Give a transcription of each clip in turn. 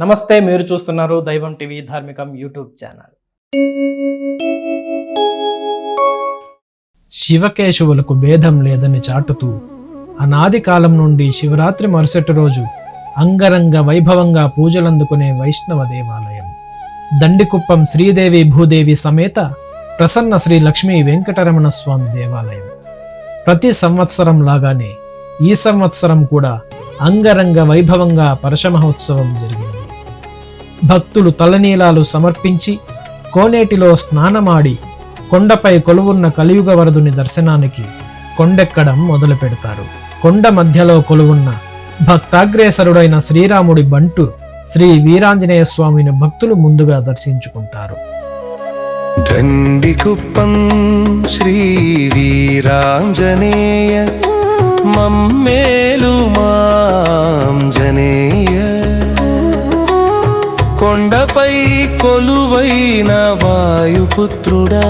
నమస్తే మీరు చూస్తున్నారు Daivam TV Dharmikam YouTube channel. శివకేశవులకు భేదం లేదని చాటుతూ అనాది కాలం నుండి శివరాత్రి మరుసటి రోజు అంగరంగ వైభవంగా పూజలందుకునే వైష్ణవ దేవాలయం. దండికుప్పం శ్రీదేవి భూదేవి సమేత ప్రసన్న శ్రీ లక్ష్మీ వెంకటరమణ స్వామి దేవాలయం. ప్రతి సంవత్సరం లాగానే ఈ సంవత్సరం కూడా అంగరంగ వైభవంగా పరశమహోత్సవం జరిగింది. భక్తులు తలనీలాలు సమర్పించి కోనేటిలో స్నానమాడి కొండపై కొలువున్న కలియుగ వరదుని దర్శనానికి కొండెక్కడం మొదలు పెడతారు కొండ మధ్యలో కొలువున్న భక్తాగ్రేసరుడైన శ్రీరాముడి బంటు శ్రీ వీరాంజనేయ స్వామిని భక్తులు ముందుగా దర్శించుకుంటారు. దండికుప్పం శ్రీ వీరాంజనేయ మమ్మేలు మాంజనేయ. కొండపై కొలువైన వాయుపుత్రుడా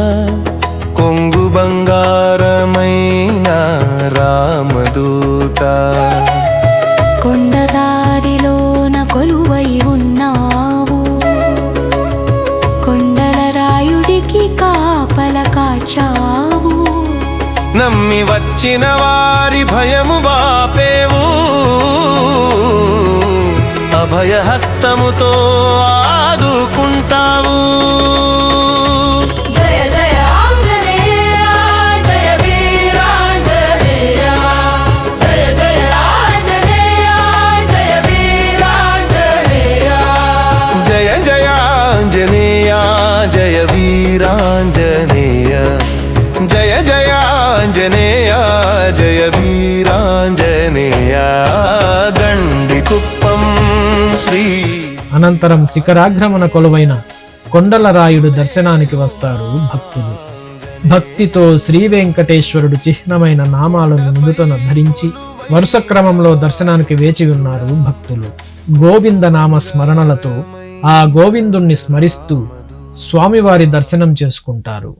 కొంగు బంగారమైన రామదూత. కొండదారిలోన కొలువై ఉన్నావు. కొండల రాయుడికి కాపల కాచావు. నమ్మి వచ్చిన వారి భయము బాపేవు. అభయహస్తముతో ఆదుకుంటావు. శ్రీ అనంతరం శిఖరాగ్రమణ కొలువైన కొండలరాయుడు దర్శనానికి వస్తారు భక్తులు. భక్తితో శ్రీ వెంకటేశ్వరుడు చిహ్నమైన నామాలను నుదుటను ధరించి వరుస క్రమంలో దర్శనానికి వేచి ఉన్నారు భక్తులు. గోవింద నామ స్మరణలతో ఆ గోవిందుణ్ణి స్మరిస్తూ స్వామివారి దర్శనం చేసుకుంటారు.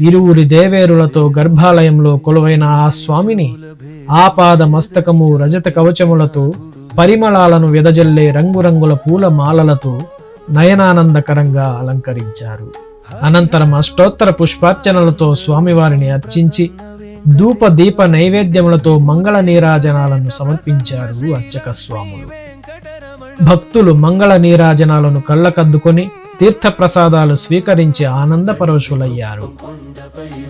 ఇరువురి దేవేరులతో గర్భాలయంలో కొలువైన ఆ స్వామిని ఆపాద మస్తకము రజత కవచములతో పరిమళాలను వెదజల్లే రంగురంగుల పూల మాలలతో నయనానందకరంగా అలంకరించారు. అనంతరం అష్టోత్తర పుష్పార్చనలతో స్వామివారిని అర్చించి ధూప దీప నైవేద్యములతో మంగళ నీరాజనాలను సమర్పించారు అర్చక స్వాములు భక్తులు మంగళ నీరాజనాలను కళ్ళకద్దుకొని తీర్థప్రసాదాలు స్వీకరించి ఆనందపరవశులయ్యారు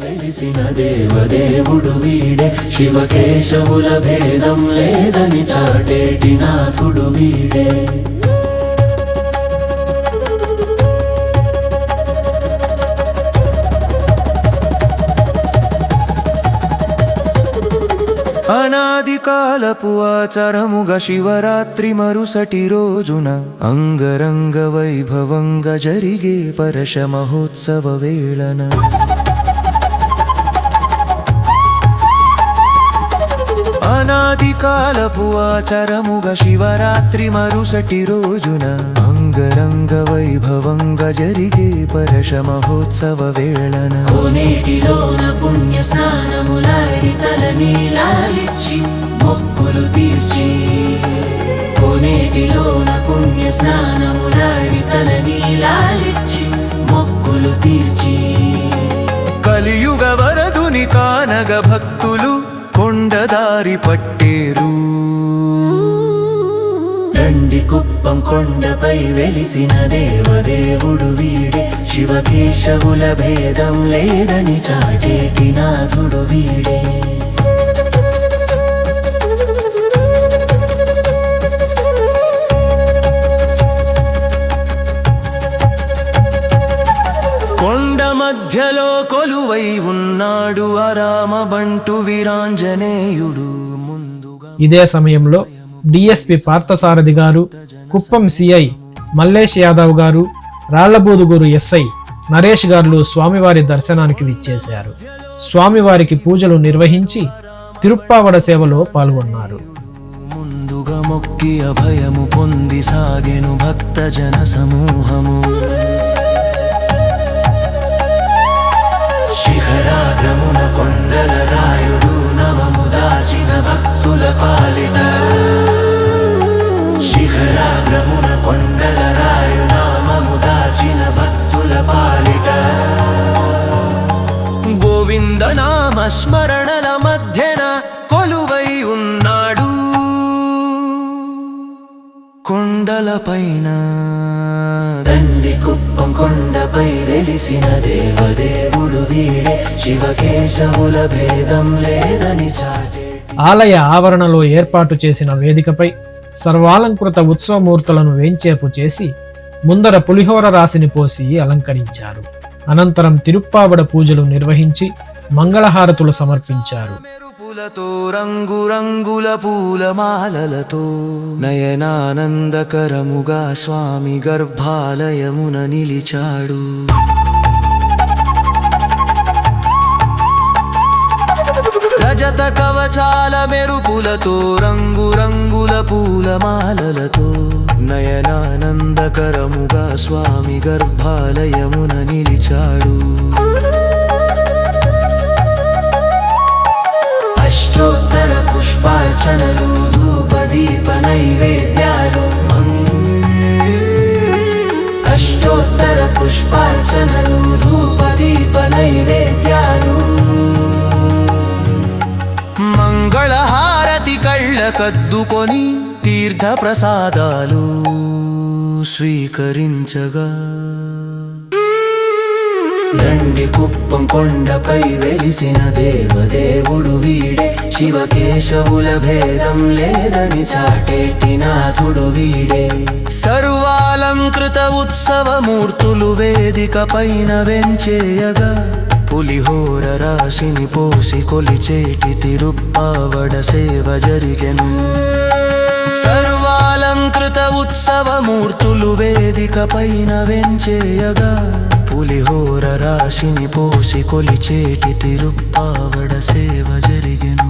వెలిసిన దేవదేవుడు వీడే శివకేశవుల భేదం లేదని చాటేటి నాథుడు వీడే. అనాది కాలపు ఆచరముగా శివరాత్రి మరుసటి రోజున అంగరంగ వైభవంగా జరిగే పరశ మహోత్సవ వేళన. అనాది కాలపు ఆచరముగా శివరాత్రి మరుసటి రోజున అంగరంగ వైభవంగా జరిగే పరశ మహోత్సవ వేళన కోనేటిలోన పుణ్య స్నానములాడి తల నీలాలిచ్చి మొక్కులు తీర్చి. కోనేటిలోన పుణ్య స్నానములాడి తల నీలాలిచ్చి మొక్కులు తీర్చి. కలియుగ వరదుని కానగ భక్తులు కొండదారి పట్టేరు. రండి కుప్పం కొండపై వెలిసిన దేవదేవుడు వీడే. శివకేశవుల భేదం లేదని చాటేటి నాథుడు వీడే. మధ్యలో కొలువై ఉన్నాడు అరామ బంటు వీరాంజనేయుడు ముందుగా. ఇదే సమయంలో డిఎస్పి పార్థసారథి గారు కుప్పం సిఐ మల్లేష్ యాదవ్ గారు రాళ్ళబూదుగూరు ఎస్ఐ నరేష్ గారు స్వామివారి దర్శనానికి విచ్చేశారు. స్వామివారికి పూజలు నిర్వహించి తిరుప్పావడ సేవలో పాల్గొన్నారు. ముందుగా మొక్కి అభయము పొంది సాగెను భక్త జన సమూహము. శిఖరాగ్రమున కొండల రాయుడు నవము దాచిన భక్తుల పాలిట. శిఖరాగ్రమున కొండల రాయు నామము దాచిన భక్తుల పాలిట. గోవింద నామ స్మరణల మధ్యన కొలువై ఉన్నాడు. కొండలపై వెలిసిన దేవదేవుడు వీడే శివకేశవుల భేదం లేదని చాటే. ఆలయ ఆవరణలో ఏర్పాటు చేసిన వేదికపై సర్వాలంకృత ఉత్సవమూర్తులను వేంచేపు చేసి ముందర పులిహోర రాశిని పోసి అలంకరించారు. అనంతరం తిరుప్పావడ పూజలు నిర్వహించి మంగళహారతులు సమర్పించారు. మెరుపులతో రంగు రంగుల పూలమాలలతో నయనానందకరముగా స్వామి గర్భాలయమున నిలిచాడు. రజత కవచాల మెరుపులతో రంగు రంగుల పూలమాలలతో నయనానందకరముగా స్వామి గర్భాలయమున నిలిచాడు అష్టోత్తర పుష్పార్చనలు ధూపదీప నైవేద్యాలు అష్టోత్తర పుష్పార్చనలు ధూపదీప నైవేద్యాలు కద్దుకొని తీర్థ ప్రసాదాలు స్వీకరించగా. దండి కుప్పం కొండపై వెలిసిన దేవదేవుడు వీడే. శివకేశవుల భేదం లేదని చాటేటి నాథుడు వీడే. సర్వాలంకృత ఉత్సవమూర్తులు వేదిక పైన వెంచేయగా. పులిహోర రాశిని పోసి కొలిచేటి తిరుప్పావడ సేవ జరిగెను. సర్వాలంకృత ఉత్సవమూర్తులు వేదిక పైన వెంచేయగా పులిహోర రాశిని పోసి కొలిచేటి తిరుప్పావడ సేవ జరిగెను.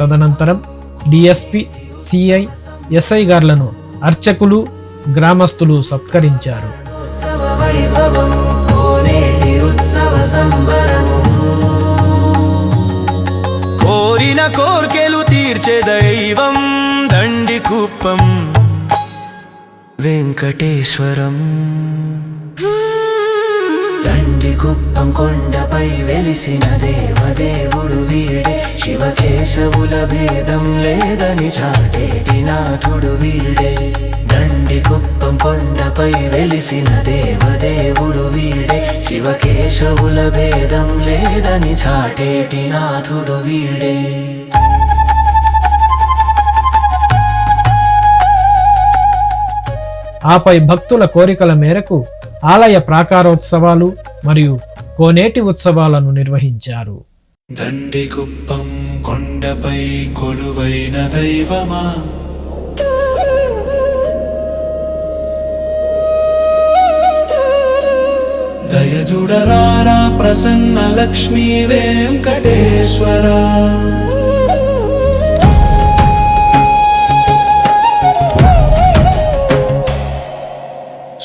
తదనంతరం డిఎస్పి సిఐ ఎస్ఐ గార్లను అర్చకులు గ్రామస్తులు సత్కరించారు. వైభవము కోనేటి ఉత్సవ సంబరము. కోరిన కోర్కెలు తీర్చే దైవం దండి కుప్పం వెంకటేశ్వరం. దండి కుప్పం కొండపై వెలిసిన దేవదేవుడు వీడే. శివకేశవుల భేదం లేదని చాటేటి నాథుడు వీడే. దండి కుప్పం కొండపై వెలిసిన దేవదేవుడు వీడే. శివకేశవుల భేదం లేదని చాటేటి నాథుడు వీడే. ఆపై భక్తుల కోరికల మేరకు ఆలయ ప్రాకారోత్సవాలు మరియు కోనేటి ఉత్సవాలను నిర్వహించారు. దండి కుప్పం కొండపై కొలువైన దైవమా? దయజుడరారా ప్రసన్న లక్ష్మీ వెంకటేశ్వరా.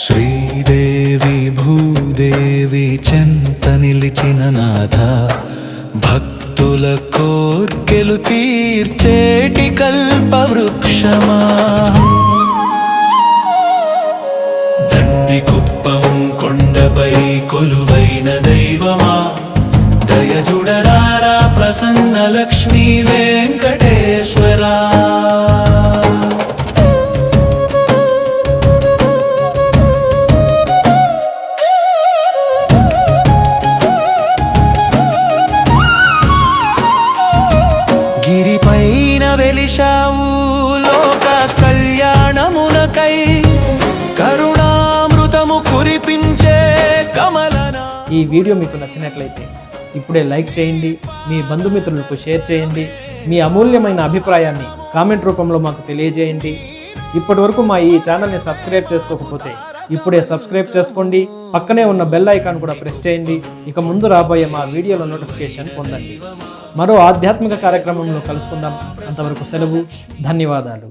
శ్రీదేవి భూదేవి చెంత నిలిచిన నాథ భక్తుల కోర్కెలు తీర్చేటి కల్పవృక్షమా. కొలువైన దైవమా? దయజుడరారా ప్రసన్న లక్ష్మీ వెంకటేశ్వరా. గిరిపైన వెలిశావు ఈ వీడియో మీకు నచ్చినట్లయితే ఇప్పుడే లైక్ చేయండి మీ బంధుమిత్రులకు షేర్ చేయండి మీ అమూల్యమైన అభిప్రాయాన్ని కామెంట్ రూపంలో మాకు తెలియజేయండి. ఇప్పటి వరకు మా ఈ ఛానల్ని సబ్స్క్రైబ్ చేసుకోకపోతే ఇప్పుడే సబ్స్క్రైబ్ చేసుకోండి పక్కనే ఉన్న బెల్ ఐకాన్ కూడా ప్రెస్ చేయండి ఇక ముందు రాబోయే మా వీడియోల నోటిఫికేషన్ పొందండి. మరో ఆధ్యాత్మిక కార్యక్రమంలో కలుసుకుందాం. అంతవరకు సెలవు ధన్యవాదాలు.